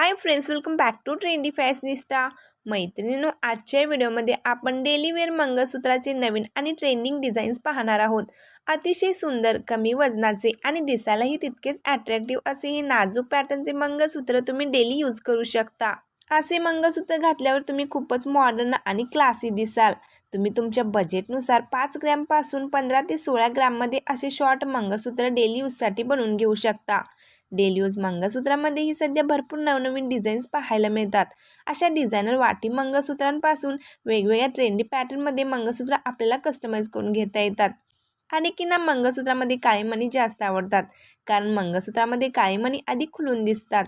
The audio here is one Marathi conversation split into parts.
Hi friends welcome back to trendy fashionista मैत्रिणींनो आजच्या व्हिडिओमध्ये आपण डेली वेअर मंगळसूत्राचे नवीन आणि ट्रेंडिंग डिझाईन्स पाहणार आहोत. अतिशय सुंदर कमी वजनाचे आणि दिसायलाही तितकेच अट्रॅक्टिव्ह असे हे नाजूक पॅटर्नचे मंगळसूत्र तुम्ही डेली यूज करू शकता. असे मंगळसूत्र घातल्यावर तुम्ही खूपच मॉडर्न आणि क्लासी दिसाल. तुम्ही तुमच्या बजेटनुसार पाच ग्रॅमपासून पंधरा ते सोळा ग्रॅममध्ये असे शॉर्ट मंगळसूत्र डेली यूजसाठी बनवून घेऊ शकता. डेली यूज मंगळसूत्रामध्येही सध्या भरपूर नवनवीन डिझाईन्स पाहायला मिळतात. अशा डिझायनर वाटी मंगळसूत्रांपासून वेगवेगळ्या ट्रेंडी पॅटर्नमध्ये मंगळसूत्र आपल्याला कस्टमाइज करून घेता येतात. अनेकींना मंगळसूत्रामध्ये काळीमणी जास्त आवडतात कारण मंगळसूत्रामध्ये काळीमणी अधिक खुलून दिसतात.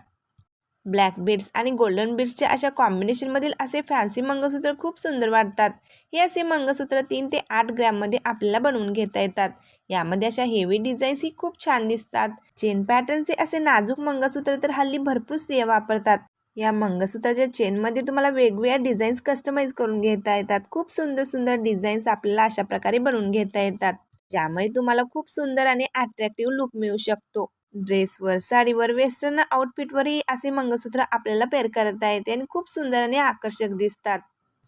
ब्लॅक बीड्स आणि गोल्डन बीड्सच्या अशा कॉम्बिनेशनमधील असे फॅन्सी मंगळसूत्र खूप सुंदर वाटतात. हे असे मंगळसूत्र तीन ते आठ ग्रॅममध्ये आपल्याला बनवून घेता येतात. यामध्ये अशा हेवी डिझाईन्सही खूप छान दिसतात. चेन पॅटर्नचे असे नाजूक मंगळसूत्र तर हल्ली भरपूर स्त्रिया वापरतात. या मंगळसूत्राच्या चेनमध्ये तुम्हाला वेगवेगळ्या डिझाईन्स कस्टमाइज करून घेता येतात. खूप सुंदर सुंदर डिझाईन्स आपल्याला अशा प्रकारे बनवून घेता येतात. ज्यामुळे तुम्हाला खूप सुंदर आणि अट्रॅक्टिव्ह लुक मिळू शकतो. ड्रेसवर साडीवर वेस्टर्न आउटफिटवरही असे मंगळसूत्र आपल्याला पेअर करता येते आणि खूप सुंदर आणि आकर्षक दिसतात.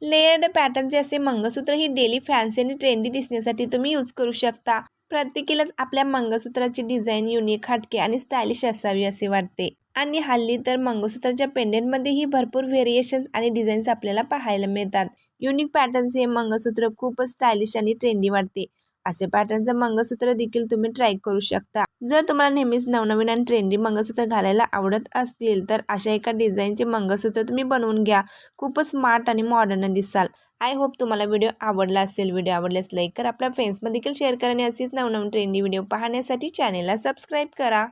लेयर्ड पॅटर्नचे असे मंगळसूत्र ही डेली फॅन्सी आणि ट्रेंडी दिसण्यासाठी तुम्ही यूज करू शकता. प्रत्येकीलाच आपल्या मंगळसूत्राची डिझाईन युनिक हटके आणि स्टायलिश असावी असे वाटते. आणि हल्ली तर मंगळसूत्राच्या पेंडेंटमध्येही भरपूर व्हेरिएशन्स आणि डिझाईन्स आपल्याला पाहायला मिळतात. युनिक पॅटर्नचे हे मंगळसूत्र खूपच स्टायलिश आणि ट्रेंडी वाटते. असे पॅटर्नचं मंगळसूत्र देखील तुम्ही ट्राय करू शकता. जर तुम्हाला नेहमीच नवनवीन आणि ट्रेंडी मंगळसूत्र घालायला आवडत असतील तर अशा एका डिझाईनचे मंगळसूत्र तुम्ही बनवून घ्या. खूपच स्मार्ट आणि मॉडर्न दिसाल. आय होप तुम्हाला व्हिडिओ आवडला असेल. व्हिडिओ आवडल्यास लाईक करा. आपल्या फ्रेंड्समध्ये देखील शेअर करा आणि असेच नवनवीन ट्रेंडी व्हिडिओ पाहण्यासाठी चॅनेलला सबस्क्राईब करा.